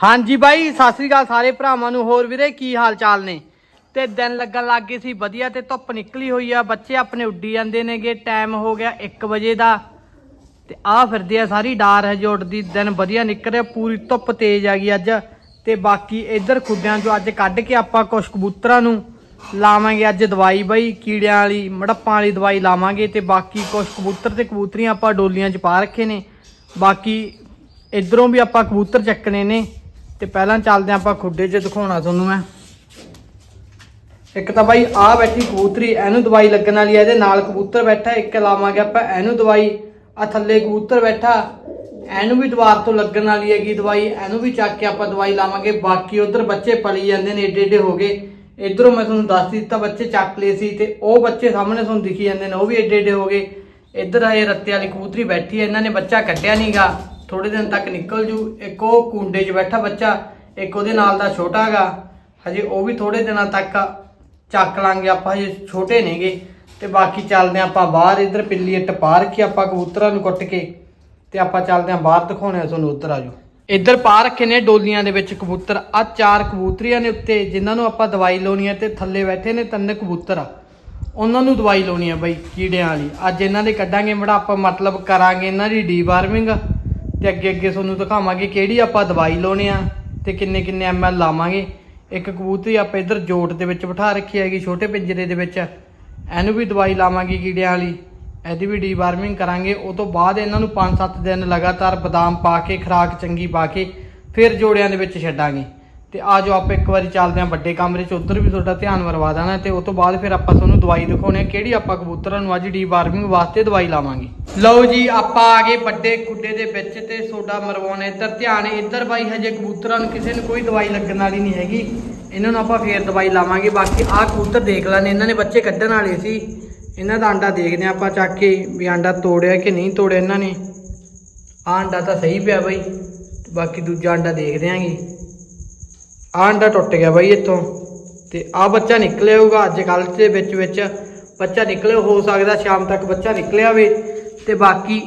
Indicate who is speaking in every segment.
Speaker 1: ਹਾਂਜੀ ਬਾਈ, ਸਤਿ ਸ੍ਰੀ ਅਕਾਲ ਸਾਰੇ ਭਰਾਵਾਂ ਨੂੰ। ਹੋਰ ਵੀਰੇ, ਕੀ ਹਾਲ ਚਾਲ ਨੇ? ਤੇ ਦਿਨ ਲੱਗਣ ਲੱਗ ਗਏ ਸੀ, ਵਧੀਆ ਤੇ ਧੁੱਪ ਨਿਕਲੀ ਹੋਈ ਆ। ਬੱਚੇ ਆਪਣੇ ਉੱਡੀ ਜਾਂਦੇ ਨੇਗੇ ਟਾਈਮ ਹੋ ਗਿਆ 1 ਵਜੇ ਦਾ। ਤੇ ਆ ਫਿਰਦੇ ਆ ਸਾਰੀ ਡਾਰ ਹਜੇ ਉੱਡਦੀ ਦਿਨ ਵਧੀਆ ਨਿਕਲ ਰਿਹਾ, ਪੂਰੀ ਧੁੱਪ ਤੇਜ਼ ਆ ਗਈ ਅੱਜ। ਤੇ ਬਾਕੀ ਇੱਧਰ ਖੁੱਡਿਆਂ ਚੋਂ ਅੱਜ ਕੱਢ ਕੇ ਆਪਾਂ ਕੁਛ ਕਬੂਤਰਾਂ ਨੂੰ ਲਾਵਾਂਗੇ ਅੱਜ ਦਵਾਈ ਬਈ, ਕੀੜਿਆਂ ਵਾਲੀ, ਮੜੱਪਾਂ ਵਾਲੀ ਦਵਾਈ ਲਾਵਾਂਗੇ। ਤੇ ਬਾਕੀ ਕੁਛ ਕਬੂਤਰ ਤੇ ਕਬੂਤਰੀਆਂ ਆਪਾਂ ਡੋਲੀਆਂ 'ਚ ਪਾ ਰੱਖੇ ਨੇ। ਬਾਕੀ ਇਧਰੋਂ ਵੀ ਆਪਾਂ ਕਬੂਤਰ ਚੱਕਣੇ ਨੇ। ਤੇ ਪਹਿਲਾਂ ਚੱਲਦੇ ਹਾਂ ਆਪਾਂ ਖੁੱਡੇ 'ਚ ਦਿਖਾਉਣਾ ਤੁਹਾਨੂੰ ਮੈਂ। ਇੱਕ ਤਾਂ ਬਾਈ ਆ ਬੈਠੀ ਕਬੂਤਰੀ, ਇਹਨੂੰ ਦਵਾਈ ਲੱਗਣ ਵਾਲੀ ਹੈ ਇਹਦੇ ਨਾਲ ਕਬੂਤਰ ਬੈਠਾ, ਇੱਕ ਲਾਵਾਂਗੇ ਆਪਾਂ, ਇਹਨੂੰ ਦਵਾਈ। ਆ ਥੱਲੇ ਕਬੂਤਰ ਬੈਠਾ, ਇਹਨੂੰ ਵੀ ਦੁਬਾਰ ਤੋਂ ਲੱਗਣ ਵਾਲੀ ਹੈਗੀ ਦਵਾਈ, ਇਹਨੂੰ ਵੀ ਚੱਕ ਕੇ ਆਪਾਂ ਦਵਾਈ ਲਾਵਾਂਗੇ। ਬਾਕੀ ਉਧਰ ਬੱਚੇ ਪਲੀ ਜਾਂਦੇ ਨੇ ਏਡੇ ਏਡੇ ਹੋ ਗਏ। ਇਧਰੋਂ ਮੈਂ ਤੁਹਾਨੂੰ ਦੱਸ ਦਿੱਤਾ, ਬੱਚੇ ਚੱਕ ਲਏ ਸੀ ਤੇ ਉਹ ਬੱਚੇ ਸਾਹਮਣੇ ਤੁਹਾਨੂੰ ਦਿਖੀ ਜਾਂਦੇ ਨੇ, ਉਹ ਵੀ ਏਡੇ ਏਡੇ ਹੋ ਗਏ। ਇੱਧਰ ਆਏ ਰੱਤੇ ਵਾਲੀ ਕਬੂਤਰੀ ਬੈਠੀ ਹੈ, ਇਹਨਾਂ ਨੇ ਬੱਚਾ ਕੱਢਿਆ ਨਹੀਂਗਾ ਥੋੜੇ ਦਿਨ ਤੱਕ ਨਿਕਲ ਜੂ। ਇੱਕ ਉਹ ਕੁੰਡੇ 'ਚ ਬੈਠਾ ਬੱਚਾ, ਇੱਕ ਉਹਦੇ ਨਾਲ ਦਾ ਛੋਟਾ ਹੈਗਾ। ਹਜੇ ਉਹ ਵੀ ਥੋੜੇ ਦਿਨਾਂ ਤੱਕ ਚੱਕ ਲਾਂਗੇ, ਆਪਾਂ ਹਜੇ ਛੋਟੇ ਨੇਗੇ ਤੇ ਬਾਕੀ ਚੱਲਦੇ ਹਾਂ ਆਪਾਂ ਬਾਹਰ, ਇੱਧਰ ਪਿੱਲੀ ਇੱਟ ਪਾ ਰੱਖੀ ਆਪਾਂ ਕਬੂਤਰਾਂ ਨੂੰ ਕੁੱਟ ਕੇ, ਤੇ ਆਪਾਂ ਚੱਲਦੇ ਹਾਂ ਬਾਹਰ ਦਿਖਾਉਣੇ ਆ ਤੁਹਾਨੂੰ ਉੱਧਰ ਆਜੋ ਇੱਧਰ ਪਾ ਰੱਖੇ ਨੇ ਡੋਲੀਆਂ ਦੇ ਵਿੱਚ ਕਬੂਤਰ। ਆ ਚਾਰ ਕਬੂਤਰੀਆਂ ਨੇ ਉੱਤੇ, ਜਿਨ੍ਹਾਂ ਨੂੰ ਆਪਾਂ ਦਵਾਈ ਲਾਉਣੀ ਹੈ ਤੇ ਥੱਲੇ ਬੈਠੇ ਨੇ ਤਿੰਨ ਕਬੂਤਰ। ਆ ਉਹਨਾਂ ਨੂੰ ਦਵਾਈ ਲਾਉਣੀ ਆ ਬਾਈ, ਕੀੜਿਆਂ ਵਾਲੀ। ਅੱਜ ਇਹਨਾਂ ਦੇ ਕੱਢਾਂਗੇ ਮੜਾ, ਆਪਾਂ ਮਤਲਬ ਕਰਾਂਗੇ ਇਹਨਾਂ ਦੀ ਡੀਵਾਰਮਿੰਗ ਤੇ ਅੱਗੇ ਅੱਗੇ ਤੁਹਾਨੂੰ ਦਿਖਾਵਾਂਗੇ ਕਿਹੜੀ ਆਪਾਂ ਦਵਾਈ ਲਾਉਣੇ ਆ ਤੇ ਕਿੰਨੇ ਕਿੰਨੇ ਐਮਐਲ ਲਾਵਾਂਗੇ। ਇੱਕ ਕਬੂਤਰੀ ਆਪਾਂ ਇੱਧਰ ਜੋਟ ਦੇ ਵਿੱਚ ਬਿਠਾ ਰੱਖੀ ਹੈਗੀ, ਛੋਟੇ ਪਿੰਜਰੇ ਦੇ ਵਿੱਚ। ਇਹਨੂੰ ਵੀ ਦਵਾਈ ਲਾਵਾਂਗੇ ਕੀੜਿਆਂ ਵਾਲੀ। ਇਹਦੀ ਵੀ ਡੀਵਾਰਮਿੰਗ ਕਰਾਂਗੇ। ਉਹ ਤੋਂ ਬਾਅਦ ਇਹਨਾਂ ਨੂੰ 5-7 ਦਿਨ ਲਗਾਤਾਰ ਬਦਾਮ ਪਾ ਕੇ, ਖਰਾਕ ਚੰਗੀ ਪਾ ਕੇ, ਫਿਰ ਜੋੜਿਆਂ ਦੇ ਵਿੱਚ ਛੱਡਾਂਗੇ। ਤੇ ਆ ਜਾਓ, ਆਪਾਂ ਇੱਕ ਵਾਰੀ ਚੱਲਦੇ ਹਾਂ ਵੱਡੇ ਕਮਰੇ 'ਚ, ਉੱਧਰ ਵੀ ਤੁਹਾਡਾ ਧਿਆਨ ਮਰਵਾ ਦੇਣਾ ਤੇ ਉਸ ਤੋਂ ਬਾਅਦ ਫਿਰ ਆਪਾਂ ਤੁਹਾਨੂੰ ਦਵਾਈ ਦਿਖਾਉਣੇ ਆ ਕਿਹੜੀ ਆਪਾਂ ਕਬੂਤਰਾਂ ਨੂੰ ਅੱਜ ਡੀ ਵਾਰਮਿੰਗ ਵਾਸਤੇ ਦਵਾਈ ਲਾਵਾਂਗੇ। ਲਓ ਜੀ, ਆਪਾਂ ਆ ਗਏ ਵੱਡੇ ਖੁੱਡੇ ਦੇ ਵਿੱਚ ਤੇ ਤੁਹਾਡਾ ਮਰਵਾਉਣਾ ਇੱਧਰ ਧਿਆਨ ਇੱਧਰ ਬਾਈ ਹਜੇ ਕਬੂਤਰਾਂ ਨੂੰ ਕਿਸੇ ਨੂੰ ਕੋਈ ਦਵਾਈ ਲੱਗਣ ਵਾਲੀ ਨਹੀਂ ਹੈਗੀ। ਇਹਨਾਂ ਨੂੰ ਆਪਾਂ ਫੇਰ ਦਵਾਈ ਲਾਵਾਂਗੇ। ਬਾਕੀ ਆਹ ਕਬੂਤਰ ਦੇਖ ਲੈਣੇ, ਇਹਨਾਂ ਨੇ ਬੱਚੇ ਕੱਢਣ ਵਾਲੇ ਸੀ। ਇਹਨਾਂ ਦਾ ਆਂਡਾ ਦੇਖਦੇ ਹਾਂ ਆਪਾਂ ਚੱਕ ਕੇ ਵੀ ਆਂਡਾ ਤੋੜਿਆ ਕਿ ਨਹੀਂ ਤੋੜਿਆ ਇਹਨਾਂ ਨੇ। ਆਹ ਆਂਡਾ ਤਾਂ ਸਹੀ ਪਿਆ ਬਾਈ। ਬਾਕੀ ਦੂਜਾ ਆਂਡਾ ਦੇਖਦੇ ਆਂਗੇ ਆਹ ਆਂਡਾ ਟੁੱਟ ਗਿਆ ਬਾਈ ਇੱਥੋਂ। ਤੇ ਆਹ ਬੱਚਾ ਨਿਕਲਿਆ ਹੋਊਗਾ ਅੱਜ ਕੱਲ੍ਹ ਦੇ ਵਿੱਚ ਵਿੱਚ। ਬੱਚਾ ਨਿਕਲਿਆ, ਹੋ ਸਕਦਾ ਸ਼ਾਮ ਤੱਕ ਬੱਚਾ ਨਿਕਲਿਆ ਹੋਵੇ। ਤੇ ਬਾਕੀ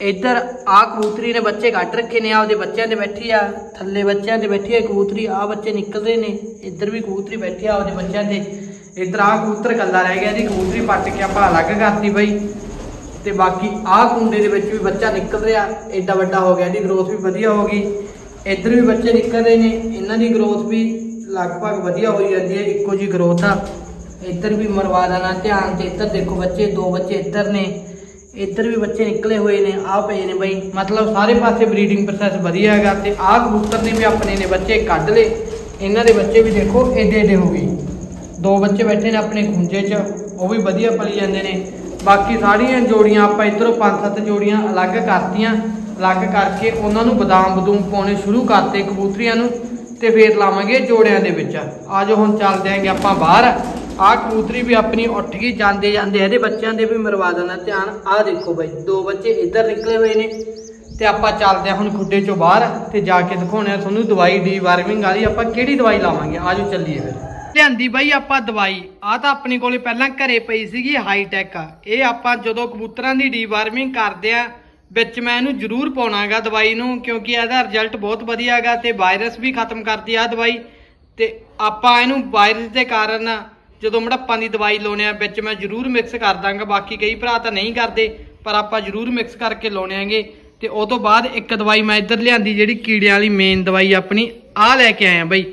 Speaker 1: ਇੱਧਰ ਆਹ ਕਬੂਤਰੀ ਨੇ ਬੱਚੇ ਕੱਢ ਰੱਖੇ ਨੇ, ਆਪਦੇ ਬੱਚਿਆਂ ਦੇ ਬੈਠੀ ਆ। ਥੱਲੇ ਬੱਚਿਆਂ ਦੇ ਬੈਠੀ ਆ ਕਬੂਤਰੀ, ਆਹ ਬੱਚੇ ਨਿਕਲਦੇ ਨੇ। ਇੱਧਰ ਵੀ ਕਬੂਤਰੀ ਬੈਠੀ ਆ ਆਪਦੇ ਬੱਚਿਆਂ ਦੇ। ਇੱਧਰ ਆਹ ਕਬੂਤਰ ਕੱਲਾ ਰਹਿ ਗਿਆ ਜੀ, ਕਬੂਤਰੀ ਪੱਟ ਕੇ ਆਪਾਂ ਅਲੱਗ ਕਰਤੀ ਬਈ। ਤੇ ਬਾਕੀ ਆਹ ਕੁੰਡੇ ਦੇ ਵਿੱਚ ਵੀ ਬੱਚਾ ਨਿਕਲ ਰਿਹਾ ਐਡਾ ਵੱਡਾ ਹੋ ਗਿਆ ਇਹਦੀ ਗਰੋਥ ਵੀ ਵਧੀਆ ਹੋ ਗਈ। ਇੱਧਰ ਵੀ ਬੱਚੇ ਨਿਕਲ ਰਹੇ ਨੇ, ਇਹਨਾਂ ਦੀ ਗਰੋਥ ਵੀ ਲਗਭਗ ਵਧੀਆ ਹੋਈ ਜਾਂਦੀ ਹੈ, ਇੱਕੋ ਜੀ ਗਰੋਥ ਆ। ਇੱਧਰ ਵੀ ਮਰਵਾ ਦੇਣਾ, ਧਿਆਨ ਤੇ ਇੱਧਰ ਦੇਖੋ ਬੱਚੇ, ਦੋ ਬੱਚੇ ਇੱਧਰ ਨੇ। ਇੱਧਰ ਵੀ ਬੱਚੇ ਨਿਕਲੇ ਹੋਏ ਨੇ, ਆਹ ਪਏ ਨੇ ਬਈ। ਮਤਲਬ ਸਾਰੇ ਪਾਸੇ ਬਰੀਡਿੰਗ ਪ੍ਰੋਸੈਸ ਵਧੀਆ ਹੈਗਾ ਤੇ ਆਹ ਕਬੂਤਰ ਨੇ ਵੀ ਆਪਣੇ ਨੇ ਬੱਚੇ ਕੱਢ ਲਏ। ਇਹਨਾਂ ਦੇ ਬੱਚੇ ਵੀ ਦੇਖੋ ਏਡੇ ਏਡੇ ਹੋ ਗਏ। ਦੋ ਬੱਚੇ ਬੈਠੇ ਨੇ ਆਪਣੇ ਖੁੰਝੇ 'ਚ, ਉਹ ਵੀ ਵਧੀਆ ਪਲੀ ਜਾਂਦੇ ਨੇ। ਬਾਕੀ ਸਾਰੀਆਂ ਜੋੜੀਆਂ ਆਪਾਂ ਇੱਧਰੋਂ ਪੰਜ ਸੱਤ ਜੋੜੀਆਂ ਅਲੱਗ ਕਰਤੀਆਂ। ਅਲੱਗ ਕਰਕੇ ਉਹਨਾਂ ਨੂੰ ਬਦਾਮ ਬਦੂਮ ਪਾਉਣੇ ਸ਼ੁਰੂ ਕਰਤੇ ਕਬੂਤਰੀਆਂ ਨੂੰ ਤੇ ਫੇਰ ਲਾਵਾਂਗੇ ਜੋੜਿਆਂ ਦੇ ਵਿੱਚ। ਆਜੋ ਹੁਣ ਚੱਲਦੇ ਆਂਗੇ ਆਪਾਂ ਬਾਹਰ। ਆਹ ਕਬੂਤਰੀ ਵੀ ਆਪਣੀ ਉੱਠ ਗਈ, ਜਾਂਦੇ ਜਾਂਦੇ ਇਹਦੇ ਬੱਚਿਆਂ ਦੇ ਵੀ ਮਰਵਾ ਦੇਣਾ ਧਿਆਨ। ਆਹ ਦੇਖੋ ਬਾਈ, ਦੋ ਬੱਚੇ ਇੱਧਰ ਨਿਕਲੇ ਹੋਏ ਨੇ ਤੇ ਆਪਾਂ ਚੱਲਦੇ ਹਾਂ ਹੁਣ ਖੁੱਡੇ ਚੋਂ ਬਾਹਰ ਤੇ ਜਾ ਕੇ ਦਿਖਾਉਣੇ ਆ ਤੁਹਾਨੂੰ ਦਵਾਈ ਡੀ ਡੀਵਾਰਮਿੰਗ ਵਾਲੀ, ਆਪਾਂ ਕਿਹੜੀ ਦਵਾਈ ਲਾਵਾਂਗੇ? ਆਜੋ ਚੱਲੀਏ ਫਿਰ। ਲਿਆਂਦੀ ਬਾਈ ਆਪਾਂ ਦਵਾਈ। ਆ ਤਾਂ ਆਪਣੇ ਕੋਲੇ ਪਹਿਲਾਂ ਘਰੇ ਪਈ ਸੀਗੀ ਹਾਈ ਟੈਕ ਇਹ ਆਪਾਂ ਜਦੋਂ ਕਬੂਤਰਾਂ ਦੀ ਡੀ ਵਾਰਮਿੰਗ ਕਰਦੇ ਆ ਵਿੱਚ ਮੈਂ ਇਹਨੂੰ ਜ਼ਰੂਰ ਪਾਉਣਾਗਾ ਦਵਾਈ ਨੂੰ, ਕਿਉਂਕਿ ਇਹਦਾ ਰਿਜ਼ਲਟ ਬਹੁਤ ਵਧੀਆ ਹੈਗਾ ਤੇ ਵਾਇਰਸ ਵੀ ਖਤਮ ਕਰਦੀ ਆ ਦਵਾਈ। ਤੇ ਆਪਾਂ ਇਹਨੂੰ ਵਾਇਰਸ ਦੇ ਕਾਰਨ ਜਦੋਂ ਮੜੱਪਾਂ ਦੀ ਦਵਾਈ ਲਾਉਣੇ ਆ, ਵਿੱਚ ਮੈਂ ਜ਼ਰੂਰ ਮਿਕਸ ਕਰ ਦਾਂਗਾ, ਬਾਕੀ ਕਈ ਭਰਾ ਤਾਂ ਨਹੀਂ ਕਰਦੇ, ਪਰ ਆਪਾਂ ਜ਼ਰੂਰ ਮਿਕਸ ਕਰਕੇ ਲਾਉਣੇ ਆਂਗੇ। ਤੇ ਉਹ ਤੋਂ ਬਾਅਦ ਇੱਕ ਦਵਾਈ ਮੈਂ ਇੱਧਰ ਲਿਆਂਦੀ, ਜਿਹੜੀ ਕੀੜਿਆਂ ਵਾਲੀ ਮੇਨ ਦਵਾਈ ਆਪਣੀ, ਆਹ ਲੈ ਕੇ ਆਇਆ ਬਈ।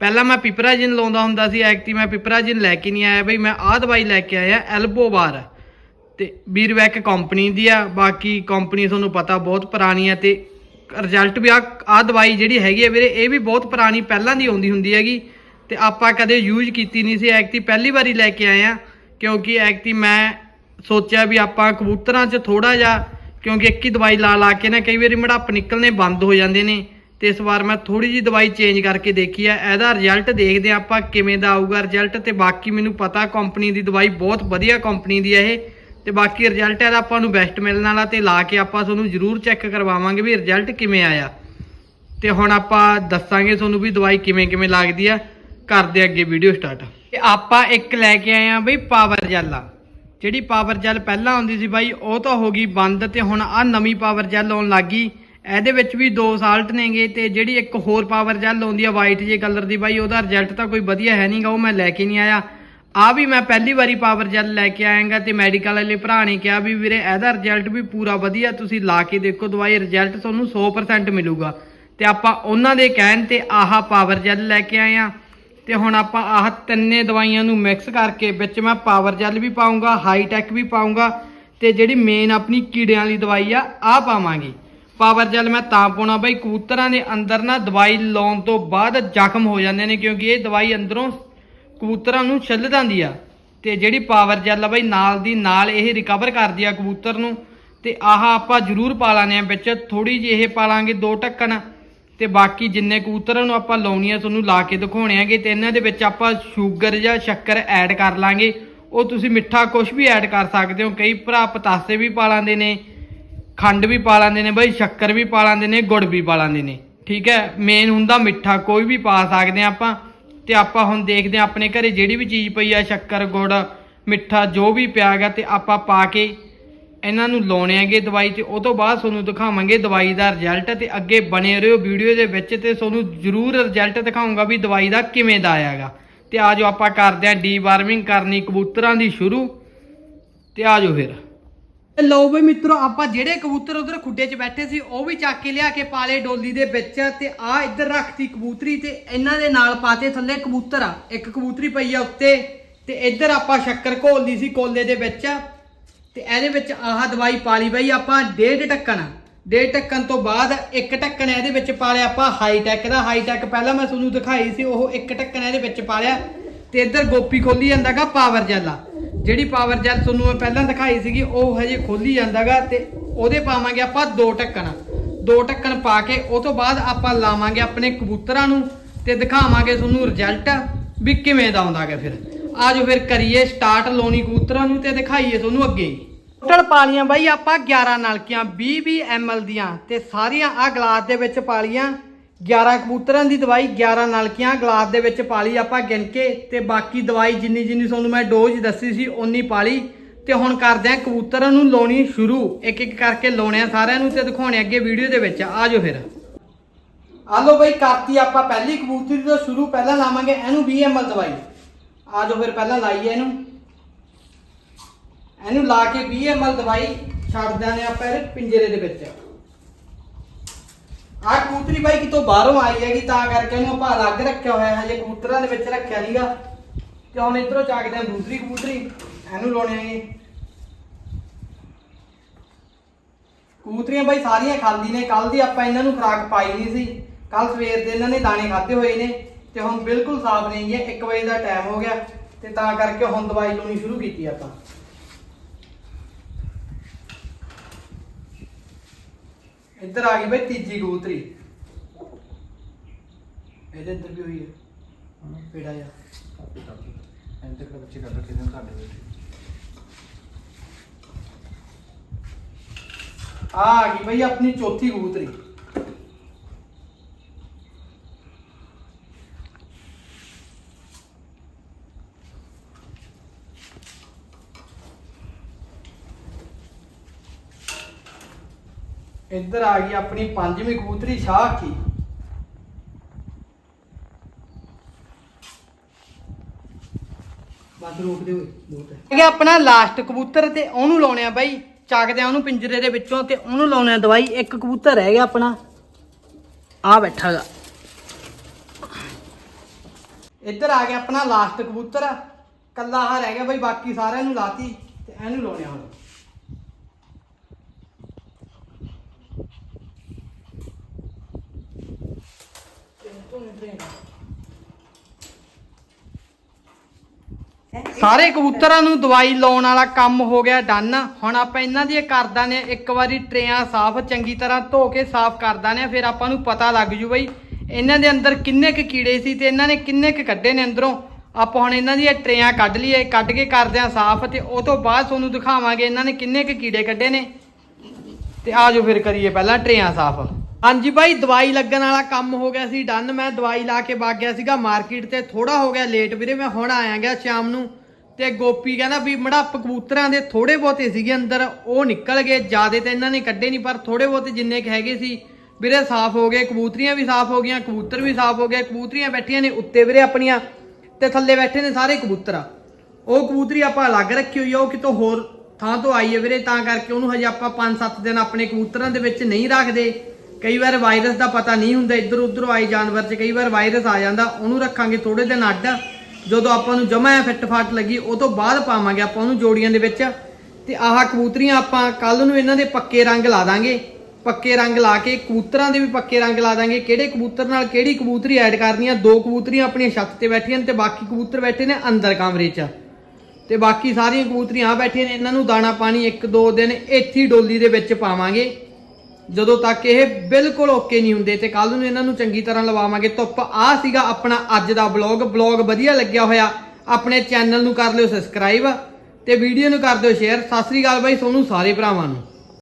Speaker 1: ਪਹਿਲਾਂ ਮੈਂ ਪਿਪਰਾਜਿਨ ਲਾਉਂਦਾ ਹੁੰਦਾ ਸੀ ਐਕਟੀ ਮੈਂ ਪਿਪਰਾਜਿਨ ਲੈ ਕੇ ਨਹੀਂ ਆਇਆ ਬਈ, ਮੈਂ ਆਹ ਦਵਾਈ ਲੈ ਕੇ ਆਇਆ ਐਲਬੋ ਬਾਰ ਤੇ ਬੀਰਵੈਕ ਕੰਪਨੀ ਦੀ ਆ, ਬਾਕੀ ਕੰਪਨੀ ਤੁਹਾਨੂੰ ਪਤਾ ਬਹੁਤ ਪੁਰਾਣੀ ਆ ਤੇ ਰਿਜ਼ਲਟ ਵੀ ਆ ਆ ਦਵਾਈ ਜਿਹੜੀ ਹੈਗੀ ਆ ਵੀਰੇ, ਇਹ ਵੀ ਬਹੁਤ ਪੁਰਾਣੀ, ਪਹਿਲਾਂ ਦੀ ਆਉਂਦੀ ਹੁੰਦੀ ਹੈਗੀ ਤੇ ਆਪਾਂ ਕਦੇ ਯੂਜ਼ ਕੀਤੀ ਨਹੀਂ ਸੀ ਐਕਤੀ ਪਹਿਲੀ ਵਾਰੀ ਲੈ ਕੇ ਆਏ ਆ, ਕਿਉਂਕਿ ਐਕਤੀ ਮੈਂ ਸੋਚਿਆ ਵੀ ਆਪਾਂ ਕਬੂਤਰਾਂ 'ਚ ਥੋੜਾ ਜਿਹਾ, ਕਿਉਂਕਿ ਇੱਕ ਹੀ ਦਵਾਈ ਲਾ ਲਾ ਕੇ ਨਾ ਕਈ ਵਾਰੀ ਮੜੱਪ ਨਿਕਲਨੇ ਬੰਦ ਹੋ ਜਾਂਦੇ ਨੇ ਤੇ ਇਸ ਵਾਰ ਮੈਂ ਥੋੜੀ ਜੀ ਦਵਾਈ ਚੇਂਜ ਕਰਕੇ ਦੇਖੀ ਆ, ਇਹਦਾ ਰਿਜ਼ਲਟ ਦੇਖਦੇ ਆ ਆਪਾਂ ਕਿਵੇਂ ਦਾ ਆਊਗਾ ਰਿਜ਼ਲਟ ਤੇ ਬਾਕੀ ਮੈਨੂੰ ਪਤਾ ਕੰਪਨੀ ਦੀ ਦਵਾਈ ਬਹੁਤ ਵਧੀਆ ਕੰਪਨੀ ਦੀ ਹੈ ਇਹ। ਤੇ ਬਾਕੀ ਰਿਜ਼ਲਟ ਇਹਦਾ ਆਪਾਂ ਨੂੰ ਬੈਸਟ ਮਿਲਣ ਵਾਲਾ ਤੇ ਲਾ ਕੇ ਆਪਾਂ ਤੁਹਾਨੂੰ ਜ਼ਰੂਰ ਚੈੱਕ ਕਰਵਾਵਾਂਗੇ ਵੀ ਰਿਜ਼ਲਟ ਕਿਵੇਂ ਆਇਆ। ਤੇ ਹੁਣ ਆਪਾਂ ਦੱਸਾਂਗੇ ਤੁਹਾਨੂੰ ਵੀ ਦਵਾਈ ਕਿਵੇਂ ਕਿਵੇਂ ਲੱਗਦੀ ਆ। ਕਰਦੇ ਅੱਗੇ ਵੀਡੀਓ ਸਟਾਰਟ ਤੇ ਆਪਾਂ ਇੱਕ ਲੈ ਕੇ ਆਏ ਆ ਬਈ ਪਾਵਰ ਜੈਲ ਆ। ਜਿਹੜੀ ਪਾਵਰ ਜੈਲ ਪਹਿਲਾਂ ਆਉਂਦੀ ਸੀ ਬਾਈ, ਉਹ ਤਾਂ ਹੋ ਗਈ ਬੰਦ ਤੇ ਹੁਣ ਆ ਨਵੀਂ ਪਾਵਰ ਜੈਲ ਆਉਣ ਲੱਗੀ ਇਹਦੇ ਵਿੱਚ ਵੀ ਦੋ ਸਾਲਟ ਨੇਗੇ ਤੇ ਜਿਹੜੀ ਇੱਕ ਹੋਰ ਪਾਵਰ ਜੈਲ ਆਉਂਦੀ ਆ ਵਾਈਟ ਜੇ ਕਲਰ ਦੀ ਬਾਈ, ਉਹਦਾ ਰਿਜ਼ਲਟ ਤਾਂ ਕੋਈ ਵਧੀਆ ਹੈ ਨਹੀਂਗਾ ਉਹ ਮੈਂ ਲੈ ਕੇ ਨਹੀਂ ਆਇਆ। ਆ ਵੀ ਮੈਂ ਪਹਿਲੀ ਵਾਰੀ ਪਾਵਰ ਜੈਲ ਲੈ ਕੇ ਆਇਆਗਾ ਤੇ ਮੈਡੀਕਲ ਵਾਲੇ ਭਰਾ ਨੇ ਕਿਹਾ ਵੀ ਵੀਰੇ ਇਹਦਾ ਰਿਜ਼ਲਟ ਵੀ ਪੂਰਾ ਵਧੀਆ, ਤੁਸੀਂ ਲਾ ਕੇ ਦੇਖੋ ਦਵਾਈ ਰਿਜ਼ਲਟ ਤੁਹਾਨੂੰ 100% ਮਿਲੂਗਾ। ਤੇ ਆਪਾਂ ਉਹਨਾਂ ਦੇ ਕਹਿਣ ਤੇ ਆਹ ਪਾਵਰ ਜੈਲ ਲੈ ਕੇ ਆਏ ਆ ਤੇ ਹੁਣ ਆਪਾਂ ਆਹ ਤਿੰਨੇ ਦਵਾਈਆਂ ਨੂੰ ਮਿਕਸ ਕਰਕੇ ਵਿੱਚ ਮੈਂ ਪਾਵਰ ਜੈਲ ਵੀ ਪਾਉਂਗਾ ਹਾਈ ਟੈਕ ਵੀ ਪਾਉਂਗਾ ਤੇ ਜਿਹੜੀ ਮੇਨ ਆਪਣੀ ਕੀੜਿਆਂ ਵਾਲੀ ਦਵਾਈ ਆ ਆ ਪਾਵਾਂਗੇ। ਪਾਵਰ ਜੈਲ ਮੈਂ ਤਾਂ ਪਾਉਣਾ ਬਈ ਕਬੂਤਰਾਂ ਦੇ ਅੰਦਰ ਨਾ ਦਵਾਈ ਲਾਉਣ ਤੋਂ ਬਾਅਦ ਜ਼ਖਮ ਹੋ ਜਾਂਦੇ ਨੇ ਕਿਉਂਕਿ ਇਹ ਦਵਾਈ ਅੰਦਰੋਂ ਕਬੂਤਰਾਂ ਨੂੰ ਛਿੱਲ ਦਿੰਦੀ ਆ। ਤੇ ਜਿਹੜੀ ਪਾਵਰ ਜੈਲ ਆ ਬਾਈ, ਨਾਲ ਦੀ ਨਾਲ ਇਹ ਰਿਕਵਰ ਕਰਦੀ ਆ ਕਬੂਤਰ ਨੂੰ। ਤੇ ਆਹ ਆਪਾਂ ਜ਼ਰੂਰ ਪਾ ਲਾਣੇ ਆ ਵਿੱਚ ਥੋੜੀ ਜਿਹੀ ਇਹ ਪਾ ਲਾਂਗੇ, ਦੋ ਢੱਕਣ। ਤੇ ਬਾਕੀ ਜਿੰਨੇ ਕਬੂਤਰਾਂ ਨੂੰ ਆਪਾਂ ਲਾਉਣੀ ਆ, ਤੁਹਾਨੂੰ ਲਾ ਕੇ ਦਿਖਾਉਣੇ ਆਗੇ। ਤੇ ਇਹਨਾਂ ਦੇ ਵਿੱਚ ਆਪਾਂ ਸ਼ੂਗਰ ਜਾਂ ਸ਼ੱਕਰ ਐਡ ਕਰ ਲਾਂਗੇ। ਉਹ ਤੁਸੀਂ ਮਿੱਠਾ ਕੁਝ ਵੀ ਐਡ ਕਰ ਸਕਦੇ ਹੋ। ਕਈ ਭਰਾ ਪਤਾਸੇ ਵੀ ਪਾ ਲਾਂਦੇ ਨੇ, ਖੰਡ ਵੀ ਪਾ ਲਾਂਦੇ ਨੇ ਬਈ, ਸ਼ੱਕਰ ਵੀ ਪਾ ਲਾਂਦੇ ਨੇ, ਗੁੜ ਵੀ ਪਾ ਲਾਂਦੇ ਨੇ। ਠੀਕ ਹੈ? ਮੇਨ ਹੁੰਦਾ ਮਿੱਠਾ, ਕੋਈ ਵੀ ਪਾ ਸਕਦੇ ਹਾਂ ਆਪਾਂ। ਤੇ ਆਪਾਂ ਹੁਣ ਦੇਖਦੇ ਹਾਂ ਆਪਣੇ ਘਰੇ ਜਿਹੜੀ ਵੀ ਚੀਜ਼ ਪਈ ਆ, ਸ਼ੱਕਰ, ਗੁੜ, ਮਿੱਠਾ, ਜੋ ਵੀ ਪਿਆ ਗਾ ਤੇ ਆਪਾਂ ਪਾ ਕੇ ਇਹਨਾਂ ਨੂੰ ਲਾਉਣੇ ਹੈਗੇ ਦਵਾਈ 'ਚ ਉਹ ਤੋਂ ਬਾਅਦ ਤੁਹਾਨੂੰ ਦਿਖਾਵਾਂਗੇ ਦਵਾਈ ਦਾ ਰਿਜ਼ਲਟ ਤੇ ਅੱਗੇ ਬਣੇ ਰਹੋ ਵੀਡੀਓ ਦੇ ਵਿੱਚ ਤੇ ਤੁਹਾਨੂੰ ਜ਼ਰੂਰ ਰਿਜ਼ਲਟ ਦਿਖਾਉਂਗਾ ਵੀ ਦਵਾਈ ਦਾ ਕਿਵੇਂ ਦਾ ਆਇਆਗਾ ਤੇ ਆਜੋ ਆਪਾਂ ਕਰਦੇ ਹਾਂ ਡੀਵਾਰਮਿੰਗ ਕਰਨੀ ਕਬੂਤਰਾਂ ਦੀ ਸ਼ੁਰੂ ਤੇ ਆਜੋ ਫਿਰ। ਲਓ ਬਈ ਮਿੱਤਰੋ, ਆਪਾਂ ਜਿਹੜੇ ਕਬੂਤਰ ਉਧਰ ਖੁੱਡੇ 'ਚ ਬੈਠੇ ਸੀ, ਉਹ ਵੀ ਚੱਕ ਕੇ ਲਿਆ ਕੇ ਪਾਲੇ ਡੋਲੀ ਦੇ ਵਿੱਚ ਤੇ ਆ ਇੱਧਰ ਰੱਖਤੀ ਕਬੂਤਰੀ ਤੇ ਇਹਨਾਂ ਦੇ ਨਾਲ ਪਾਤੇ ਥੱਲੇ ਕਬੂਤਰ ਆ। ਇੱਕ ਕਬੂਤਰੀ ਪਈ ਆ ਉੱਤੇ ਤੇ ਇੱਧਰ ਆਪਾਂ ਸ਼ੱਕਰ ਘੋਲਦੀ ਸੀ ਕੋਲੇ ਦੇ ਵਿੱਚ ਤੇ ਇਹਦੇ ਵਿੱਚ ਆਹ ਦਵਾਈ ਪਾਲੀ ਬਈ ਆਪਾਂ ਡੇਢ ਢੱਕਣ। ਡੇਢ ਢੱਕਣ ਤੋਂ ਬਾਅਦ ਇੱਕ ਢੱਕਣ ਇਹਦੇ ਵਿੱਚ ਪਾ ਲਿਆ ਆਪਾਂ ਹਾਈ ਟੈਕ ਦਾ। ਹਾਈ ਟੈਕ ਪਹਿਲਾਂ ਮੈਂ ਤੁਹਾਨੂੰ ਦਿਖਾਈ ਸੀ, ਉਹ ਇੱਕ ਢੱਕਣ ਇਹਦੇ ਵਿੱਚ ਪਾ ਲਿਆ ਤੇ ਇੱਧਰ ਗੋਪੀ ਖੋਲੀ ਜਾਂਦਾਗਾ ਪਾਵਰ ਜੈਲ ਆ। ਜਿਹੜੀ ਪਾਵਰ ਜੈਲ ਤੁਹਾਨੂੰ ਮੈਂ ਪਹਿਲਾਂ ਦਿਖਾਈ ਸੀਗੀ, ਉਹ ਹਜੇ ਖੋਲੀ ਜਾਂਦਾਗਾ ਤੇ ਉਹਦੇ ਪਾਵਾਂਗੇ ਆਪਾਂ ਦੋ ਢੱਕਣ। ਦੋ ਢੱਕਣ ਪਾ ਕੇ, ਉਹ ਤੋਂ ਬਾਅਦ ਆਪਾਂ ਲਾਵਾਂਗੇ ਆਪਣੇ ਕਬੂਤਰਾਂ ਨੂੰ ਤੇ ਦਿਖਾਵਾਂਗੇ ਤੁਹਾਨੂੰ ਰਿਜ਼ਲਟ ਵੀ ਕਿਵੇਂ ਦਾ ਆਉਂਦਾਗਾ ਫਿਰ। ਆਜੋ ਫਿਰ ਕਰੀਏ ਸਟਾਰਟ ਲਾਉਣੀ ਕਬੂਤਰਾਂ ਨੂੰ ਤੇ ਦਿਖਾਈਏ ਤੁਹਾਨੂੰ ਅੱਗੇ। ਟੋਟਲ ਪਾਲੀਆਂ ਬਾਈ ਆਪਾਂ 11 ਨਲਕੀਆਂ 20 20 ml ਦੀਆਂ ਤੇ ਸਾਰੀਆਂ ਆ ਗਲਾਸ ਦੇ ਵਿੱਚ ਪਾਲੀਆਂ 11 ਕਬੂਤਰਾਂ ਦੀ ਦਵਾਈ 11 ਨਲਕੀਆਂ, ਗਲਾਸ ਦੇ ਵਿੱਚ ਪਾਲੀ ਆਪਾਂ ਗਿਣ ਕੇ ਤੇ ਬਾਕੀ ਦਵਾਈ ਜਿੰਨੀ ਜਿੰਨੀ ਤੁਹਾਨੂੰ ਮੈਂ ਡੋਜ਼ ਦੱਸੀ ਸੀ, ਓਨੀ ਪਾਲੀ। ਤੇ ਹੁਣ ਕਰਦੇ ਆ ਕਬੂਤਰਾਂ ਨੂੰ ਲਾਉਣੀ ਸ਼ੁਰੂ। ਇੱਕ ਇੱਕ ਕਰਕੇ ਲਾਉਣੇ ਆ ਸਾਰਿਆਂ ਨੂੰ ਤੇ ਦਿਖਾਉਣੇ ਅੱਗੇ ਵੀਡੀਓ ਦੇ ਵਿੱਚ। ਆਜੋ ਫਿਰ। ਆ ਲੋ ਬਈ, ਕਰਤੀ ਆਪਾਂ ਪਹਿਲੀ ਕਬੂਤਰੀ ਤੋਂ ਸ਼ੁਰੂ, ਪਹਿਲਾਂ ਲਾਵਾਂਗੇ ਇਹਨੂੰ 20 ml ਦਵਾਈ। ਆਜੋ ਫਿਰ, ਪਹਿਲਾਂ ਲਾਈਏ ਇਹਨੂੰ। ਇਹਨੂੰ ਲਾ ਕੇ 20 ml ਦਵਾਈ ਛੱਡ ਦਿਆਂਗੇ ਆਪਾਂ ਇਹਦੇ ਪਿੰਜਰੇ ਦੇ ਵਿੱਚ। ਆਹ ਕਬੂਤਰੀ ਬਾਈ ਕਿਤੋਂ ਬਾਹਰੋਂ ਆਈ ਹੈਗੀ, ਤਾਂ ਕਰਕੇ ਇਹਨੂੰ ਆਪਾਂ ਅਲੱਗ ਰੱਖਿਆ ਹੋਇਆ ਹੈ, ਹਜੇ ਕਬੂਤਰਾਂ ਦੇ ਵਿੱਚ ਰੱਖਿਆ ਨਹੀਂਗਾ ਤੇ ਹੁਣ ਇਧਰੋਂ ਚੱਕਦੇ ਹਾਂ, ਦੂਸਰੀ ਕਬੂਤਰੀ, ਇਹਨੂੰ ਲਾਉਣੇ ਹੈਗੇ। ਕਬੂਤਰੀਆਂ ਬਾਈ ਸਾਰੀਆਂ ਖਾਂਦੀ ਨੇ ਕੱਲ ਦੀ ਆਪਾਂ ਇਹਨਾਂ ਨੂੰ ਖੁਰਾਕ ਪਾਈ ਨਹੀਂ ਸੀ। ਕੱਲ ਸਵੇਰ ਦੇ ਇਹਨਾਂ ਨੇ ਦਾਣੇ ਖਾਦੇ ਹੋਏ ਨੇ, ਤੇ ਹੁਣ ਬਿਲਕੁਲ ਸਾਫ਼ ਨਹੀਂ ਹੈ 1 ਵਜੇ ਦਾ ਟਾਈਮ ਹੋ ਗਿਆ, ਤੇ ਤਾਂ ਕਰਕੇ ਹੁਣ ਦਵਾਈ ਲਾਉਣੀ ਸ਼ੁਰੂ ਕੀਤੀ ਆਪਾਂ। ਇੱਧਰ ਆ ਗਈ ਬਈ ਤੀਜੀ ਕਬੂਤਰੀ। ਇਹਦੇ ਅੰਦਰ ਵੀ ਹੋਈ ਹੈ। ਪੇੜਾ ਜਾ
Speaker 2: ਐਂਟਰ ਕਰ ਬੱਚੇ ਕਰ ਰੱਖੇ ਨੇ ਸਾਡੇ ਵਿੱਚ
Speaker 1: ਆ ਆ ਗਈ ਬਈ ਆਪਣੀ ਚੌਥੀ ਕਬੂਤਰੀ। ਇੱਧਰ ਆ ਗਈ ਆਪਣੀ ਪੰਜਵੀਂ ਕਬੂਤਰੀ ਸ਼ਾਹ ਕੀ? ਬਸ ਰੋਕ ਦਿਓ ਬਹੁਤ ਹੈ। ਇਹ ਆਪਣਾ ਲਾਸਟ ਕਬੂਤਰ ਤੇ ਉਹਨੂੰ ਲਾਉਣੇ ਆ ਬਾਈ। ਚੱਕਦੇ ਆ ਉਹਨੂੰ ਪਿੰਜਰੇ ਦੇ ਵਿੱਚੋਂ ਤੇ ਉਹਨੂੰ ਲਾਉਣੇ ਆ ਦਵਾਈ। ਇੱਕ ਕਬੂਤਰ ਰਹਿ ਗਿਆ ਆਪਣਾ। ਆ ਬੈਠਾ ਇੱਧਰ ਆ ਗਿਆ ਆਪਣਾ ਲਾਸਟ ਕਬੂਤਰ। ਕੱਲਾ ਆ ਰਹਿ ਗਿਆ ਬਾਈ, ਬਾਕੀ ਸਾਰਿਆਂ ਨੂੰ ਲਾਤੀ ਤੇ ਇਹਨੂੰ ਲਾਉਣੇ ਆ ਹੁਣ। ਸਾਰੇ ਕਬੂਤਰਾਂ ਨੂੰ ਦਵਾਈ ਲਾਉਣ ਵਾਲਾ ਕੰਮ ਹੋ ਗਿਆ ਡਨ। ਹੁਣ ਆਪਾਂ ਇਹਨਾਂ ਦੀ ਕਰਦਾ ਨੇ ਇੱਕ ਵਾਰੀ ਟਰੇਆਂ ਸਾਫ਼, ਚੰਗੀ ਤਰ੍ਹਾਂ ਧੋ ਕੇ ਸਾਫ਼ ਕਰਦਾ ਨੇ ਫਿਰ ਆਪਾਂ ਨੂੰ ਪਤਾ ਲੱਗ ਜੂ ਬਈ ਇਹਨਾਂ ਦੇ ਅੰਦਰ ਕਿੰਨੇ ਕੁ ਕੀੜੇ ਸੀ ਤੇ ਇਹਨਾਂ ਨੇ ਕਿੰਨੇ ਕੁ ਕੱਢੇ ਨੇ ਅੰਦਰੋਂ। ਆਪਾਂ ਹੁਣ ਇਹਨਾਂ ਦੀਆਂ ਟਰੇਆਂ ਕੱਢ ਲਈਏ, ਕੱਢ ਕੇ ਕਰਦੇ ਆ ਸਾਫ਼ ਤੇ ਉਹ ਤੋਂ ਬਾਅਦ ਤੁਹਾਨੂੰ ਦਿਖਾਵਾਂਗੇ ਇਹਨਾਂ ਨੇ ਕਿੰਨੇ ਕੁ ਕੀੜੇ ਕੱਢੇ ਨੇ। ਤੇ ਆਜੋ ਫਿਰ ਕਰੀਏ ਪਹਿਲਾਂ ਟਰੇਆਂ ਸਾਫ਼। ਹਾਂਜੀ ਬਾਈ ਦਵਾਈ ਲੱਗਣ ਵਾਲਾ ਕੰਮ ਹੋ ਗਿਆ ਸੀ, ਡਨ। ਮੈਂ ਦਵਾਈ ਲਾ ਕੇ ਵਗ ਗਿਆ ਸੀਗਾ ਮਾਰਕੀਟ ਤੇ ਥੋੜਾ ਹੋ ਗਿਆ ਲੇਟ ਵੀਰੇ, ਮੈਂ ਹੁਣ ਆਇਆ ਗਿਆ ਸ਼ਾਮ ਨੂੰ। ਤੇ ਗੋਪੀ ਕਹਿੰਦਾ ਵੀ ਮੜਾਪ ਕਬੂਤਰਾਂ ਦੇ ਥੋੜੇ ਬਹੁਤੇ ਸੀਗੇ ਅੰਦਰ, ਉਹ ਨਿਕਲ ਗਏ, ਜਿਆਦੇ ਤਾਂ ਇਹਨਾਂ ਨੇ ਕੱਢੇ ਨਹੀਂ ਪਰ ਥੋੜੇ ਬਹੁਤੇ ਜਿੰਨੇ ਕ ਹੈਗੇ ਸੀ, ਵੀਰੇ ਸਾਫ਼ ਹੋ ਗਏ, ਕਬੂਤਰੀਆਂ ਵੀ ਸਾਫ਼ ਹੋ ਗਈਆਂ, ਕਬੂਤਰ ਵੀ ਸਾਫ਼ ਹੋ ਗਏ, ਕਬੂਤਰੀਆਂ ਬੈਠੀਆਂ ਨੇ ਉੱਤੇ ਵੀਰੇ ਆਪਣੀਆਂ, ਤੇ ਥੱਲੇ ਬੈਠੇ ਨੇ ਸਾਰੇ ਕਬੂਤਰ। ਉਹ ਕਬੂਤਰੀ ਆਪਾਂ ਅਲੱਗ ਰੱਖੀ ਹੋਈ ਆ, ਉਹ ਕਿਤੋਂ ਹੋਰ ਥਾਂ ਤੋਂ ਆਈ ਹੈ ਵੀਰੇ, ਤਾਂ ਕਰਕੇ ਉਹਨੂੰ ਹਜੇ ਆਪਾਂ 5-7 ਦਿਨ ਆਪਣੇ ਕਬੂਤਰਾਂ ਦੇ ਵਿੱਚ ਨਹੀਂ ਰੱਖਦੇ। ਕਈ ਵਾਰ ਵਾਇਰਸ ਦਾ ਪਤਾ ਨਹੀਂ ਹੁੰਦਾ, ਇੱਧਰ ਉੱਧਰੋਂ ਆਏ ਜਾਨਵਰ 'ਚ ਕਈ ਵਾਰ ਵਾਇਰਸ ਆ ਜਾਂਦਾ, ਉਹਨੂੰ ਰੱਖਾਂਗੇ ਥੋੜੇ ਦਿਨ ਅੱਡ, ਜਦੋਂ ਆਪਾਂ ਨੂੰ ਜਮਾ ਫਿੱਟ ਫਾਟ ਲੱਗੀ, ਉਹ ਤੋਂ ਬਾਅਦ ਪਾਵਾਂਗੇ ਆਪਾਂ ਉਹਨੂੰ ਜੋੜੀਆਂ ਦੇ ਵਿੱਚ। ਤੇ ਆਹ ਕਬੂਤਰੀਆਂ ਆਪਾਂ ਕੱਲ ਨੂੰ ਇਹਨਾਂ ਦੇ ਪੱਕੇ ਰੰਗ ਲਾ ਦਾਂਗੇ। ਪੱਕੇ ਰੰਗ ਲਾ ਕੇ ਕਬੂਤਰਾਂ ਦੇ ਵੀ ਪੱਕੇ ਰੰਗ ਲਾ ਦਾਂਗੇ। ਕਿਹੜੇ ਕਬੂਤਰ ਨਾਲ ਕਿਹੜੀ ਕਬੂਤਰੀ ਐਡ ਕਰਨੀ ਆ ਦੋ ਕਬੂਤਰੀਆਂ ਆਪਣੀਆਂ ਛੱਤ ਤੇ ਬੈਠੀਆਂ ਨੇ ਤੇ ਬਾਕੀ ਕਬੂਤਰ ਬੈਠੇ ਨੇ ਅੰਦਰ ਕਮਰੇ 'ਚ। ਤੇ ਬਾਕੀ ਸਾਰੀਆਂ ਕਬੂਤਰੀਆਂ ਆ ਬੈਠੀਆਂ ਨੇ, ਇਹਨਾਂ ਨੂੰ ਦਾਣਾ ਪਾਣੀ ਇੱਕ ਦੋ ਦਿਨ ਇੱਥੇ ਡੋਲੀ ਦੇ ਵਿੱਚ ਪਾਵਾਂਗੇ। ਜਦੋਂ ਤੱਕ ਇਹ ਬਿਲਕੁਲ ਓਕੇ ਨਹੀਂ ਹੁੰਦੇ ਤੇ ਕੱਲ ਨੂੰ ਇਹਨਾਂ ਨੂੰ ਚੰਗੀ ਤਰ੍ਹਾਂ ਲਵਾਵਾਂਗੇ, ਧੁੱਪ ਆ ਸੀਗਾ ਆਪਣਾ ਅੱਜ ਦਾ ਬਲੌਗ ਬਲੌਗ ਵਧੀਆ ਲੱਗਿਆ ਹੋਇਆ, ਆਪਣੇ ਚੈਨਲ ਨੂੰ ਕਰ ਲਿਓ ਸਬਸਕ੍ਰਾਈਬ ਤੇ ਵੀਡੀਓ ਨੂੰ ਕਰ ਦਿਓ ਸ਼ੇਅਰ ਸਤਿ ਸ੍ਰੀ ਅਕਾਲ ਬਾਈ, ਸੋਨੂੰ, ਸਾਰੇ ਭਰਾਵਾਂ ਨੂੰ।